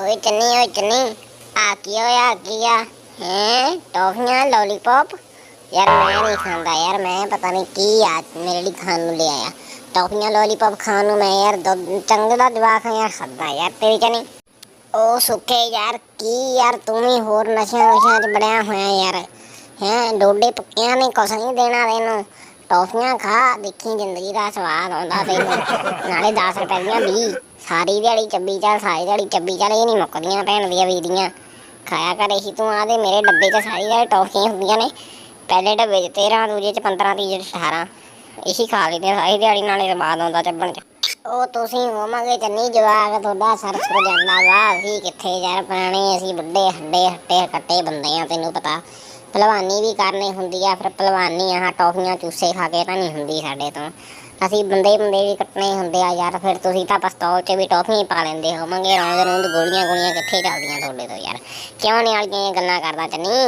ਓਏ ਚੰਨੀ ਓਏ ਚੰਨੀ, ਆ ਕੀ ਹੋਇਆ ਕੀ ਆ? ਹੈ? ਟੌਫੀਆਂ ਲੋਲੀਪੌਪ ਯਾਰ ਮੈਂ ਨਹੀਂ ਖਾਂਦਾ, ਯਾਰ ਮੈਂ ਪਤਾ ਨਹੀਂ ਕੀ ਆ, ਮੇਰੇ ਲਈ ਖਾਣ ਨੂੰ ਲੈ ਟੌਫੀਆਂ ਲੋਲੀਪੌਪ ਖਾਣ ਨੂੰ ਮੈਂ ਯਾਰ ਦੁੱਧ- ਦਾ ਜਵਾਕ ਆ ਯਾਰ ਖਾਂਦਾ ਯਾਰ ਤੇਰੀ ਚੰਨੀ। ਉਹ ਸੁੱਕੇ ਯਾਰ, ਕੀ ਯਾਰ ਤੂੰ ਵੀ ਹੋਰ ਨਸ਼ਿਆਂ ਨੁਸ਼ਿਆਂ 'ਚ ਬੜਿਆ ਹੋਇਆ ਯਾਰ। ਹੈ? ਡੋਡੇ ਪੱਕਿਆਂ ਨੇ, ਕੁਛ ਨਹੀਂ ਦੇਣਾ ਤੈਨੂੰ। ਟੌਫੀਆਂ ਖਾ ਦੇਖੀ ਜ਼ਿੰਦਗੀ ਦਾ ਸਵਾਦ ਆਉਂਦਾ ਤੈਨੂੰ ਨਾਲੇ 10 ਰੁਪਏ ਦੀਆਂ 20 ਸਾਰੀ ਦਿਹਾੜੀ ਚੱਬੀ ਚੱਲ ਸਾਰੀ ਦਿਹਾੜੀ ਚੱਬੀ ਚੱਲ ਇਹ ਨਹੀਂ ਮੁੱਕਦੀਆਂ ਭੈਣ ਦੀਆਂ ਵੀਦੀਆਂ ਖਾਇਆ ਕਰ ਇਹੀ ਤੂੰ ਆਦੇ ਮੇਰੇ ਡੱਬੇ 'ਚ ਸਾਰੀ ਦਿਹਾੜੀ ਟੌਫੀਆਂ ਹੁੰਦੀਆਂ ਨੇ ਪਹਿਲੇ ਡੱਬੇ 'ਚ 13 ਦੂਜੇ 'ਚ 15 ਤੀਜੇ 'ਚ 18 ਇਹੀ ਖਾ ਲੈਂਦੇ ਸਾਰੀ ਦਿਹਾੜੀ ਨਾਲੇ ਸਵਾਦ ਆਉਂਦਾ ਚੱਬਣ 'ਚ ਉਹ ਤੁਸੀਂ ਹੋਵਾਂਗੇ ਚੰਨੀ ਜਵਾਕ ਤੁਹਾਡਾ ਸਰਸ ਹੋ ਜਾਂਦਾ ਵਾ ਅਸੀਂ ਕਿੱਥੇ ਯਾਰ ਪੁਰਾਣੇ ਅਸੀਂ ਵੱਡੇ ਹੱਡੇ ਹੱਟੇ ਕੱਟੇ ਬੰਦੇ ਆ ਤੈਨੂੰ ਪਤਾ ਭਲਵਾਨੀ ਵੀ ਕਰਨੀ ਹੁੰਦੀ ਆ, ਫਿਰ ਭਲਵਾਨੀ ਆਹ ਟੌਫੀਆਂ, ਚੂਸੇ ਖਾ ਕੇ ਤਾਂ ਨਹੀਂ ਹੁੰਦੀ ਸਾਡੇ ਤੋਂ। ਅਸੀਂ ਬੰਦੇ ਬੰਦੇ ਵੀ ਕੱਟਣੇ ਹੁੰਦੇ ਆ ਯਾਰ, ਫਿਰ ਤੁਸੀਂ ਤਾਂ ਪਿਸਤੌਲ 'ਚ ਵੀ ਟੌਫੀਆਂ ਪਾ ਲੈਂਦੇ ਹੋਵਾਂਗੇ ਰੌਂਦ ਰੌਂਦ ਗੋਲੀਆਂ ਗੋਲੀਆਂ ਕਿੱਥੇ ਚੱਲਦੀਆਂ ਤੁਹਾਡੇ ਤੋਂ ਯਾਰ। ਕਿਉਂ ਨਿਆਲੀਆਂ ਜਿਹੀਆਂ ਗੱਲਾਂ ਕਰਦਾ ਚੰਨੀ?